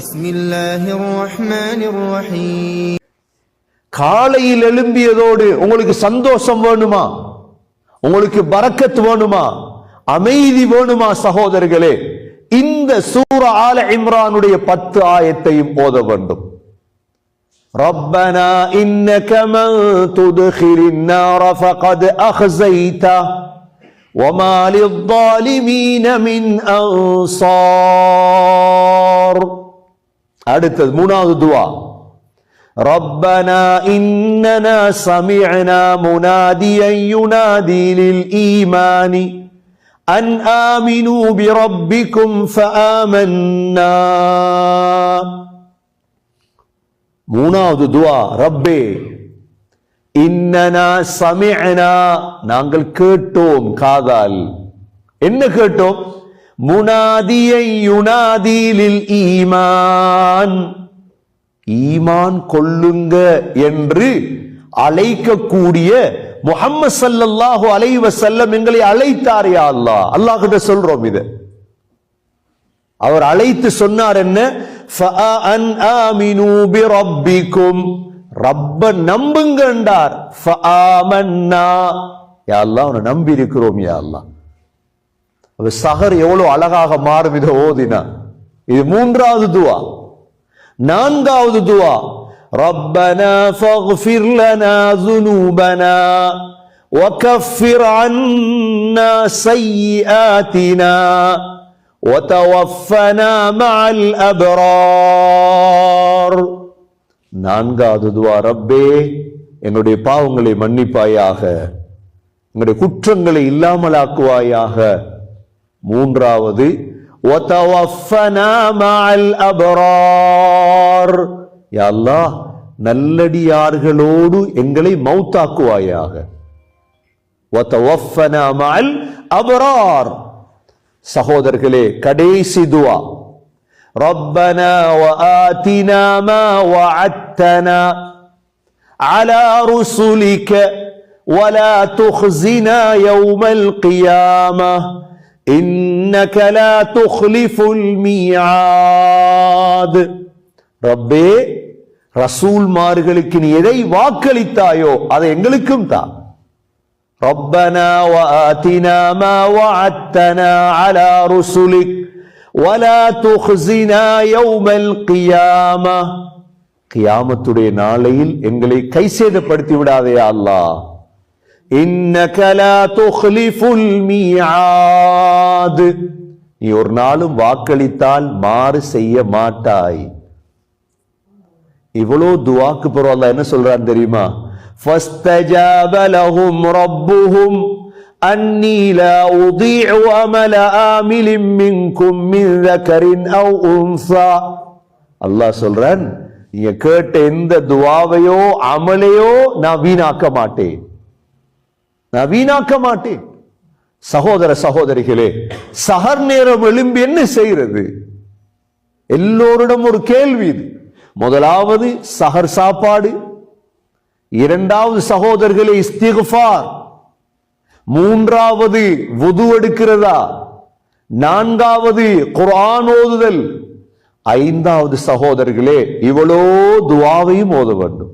بسم الله الرحمن الرحيم காலையில் எழும்பியதோடு உங்களுக்கு சந்தோஷம் வேணுமா உங்களுக்கு பரக்கத் வேணுமா அமைதி வேணுமா சகோதரர்களே இந்த சூர ஆல இம்ரானுடைய பத்து ஆயத்தையும் ஓத வேண்டும் ربنا إنك من تدخل النار فقد أخزيته وما للظالمين من أنصار அடுத்தது மூணாவது துவா ربنا إننا سمعنا مناديا ينادي للإيمان أن آمنوا بربكم فآمنا மூணாவது துவா ரப்பே இன்னனா சமிஅனா நாங்கள் கேட்டோம் காதால் என்ன கேட்டோம் முனாதியை யுனாதீலில் ஈமான். ஈமான் கொள்ளுங்க என்று அழைக்கக்கூடிய முகம்மது சல்லல்லாஹு அலைவ செல்லம் எங்களை அழைத்தார் யா அல்லா அல்லாஹிட்ட சொல்றோம் இது. அவர் அழைத்து சொன்னார் என்ன? ஃபஅன் ஆமினு பிரப்பிக்கும் ரப்ப நம்புங்க என்றார் ஃபஆமன்னா யா அல்லாஹ் அவனை நம்பி இருக்கிறோம் யா அல்லாஹ். அப்ப சஹர் எவ்வளவு அழகாக மாறும் இதை ஓதினா இது மூன்றாவது துவா நான்காவது துவா ربنا فاغفر لنا ذنوبنا وكفر عنا سيئاتنا وتوفنا مع الأبرار நான்காவது துவா ரப்பே எங்களுடைய பாவங்களை மன்னிப்பாயாக எங்களுடைய குற்றங்களை இல்லாமலாக்குவாயாக மூன்றாவது وتوفنا مع الأبرار யா அல்லாஹ் நல்லடியார்களோடு எங்களை மௌத்தாக்குவாயாக وتوفنا مع الأبرار சகோதரர்களே கடைசி துவா ربنا وآتنا ما وعدتنا على رسلك ولا تخزنا يوم القيامة إنك لا تخلف الميعاد ரப்பே ரசூல் மார்களுக்கு நீ எதை வாக்களித்தாயோ அதை எங்களுக்கும் தான் ربنا وآتنا ما وعدتنا على رسلك ولا تخزنا يوم القيامة கியாமத்துடைய நாளையில் எங்களை கை சேதப்படுத்தி விடாதே அல்லாஹ் இன்னக லா துக்லிஃபுல் மீஆத் நீ ஒரு நாளும் வாக்களித்தால் மாறு செய்ய மாட்டாய் இவ்வளோ துவாக்கு பிறகு அல்லாஹ் என்ன சொல்றான் தெரியுமா فاستجاب لهم ربهم أني لا أضيع عمل آمل منكم من ذكر أو أنثى அல்லாஹ் சொல்றான் நீங்க கேட்ட எந்த துவாவையோ அமலையோ நான் வீணாக்க மாட்டேன் நான் வீணாக்க மாட்டேன். சகோதர சகோதரிகளே சகர் நேரம் எழும்பி என்ன செய்யறது எல்லோரிடம் ஒரு கேள்வி இது. முதலாவது சகர் சாப்பாடு. இரண்டாவது சகோதரர்களே இஸ்திகுஃபார். மூன்றாவது வுது எடுக்கிறதா? நான்காவது குரான் ஓதுதல். ஐந்தாவது சகோதரர்களே இவ்வளோ துவாவையும் ஓத வேண்டும்.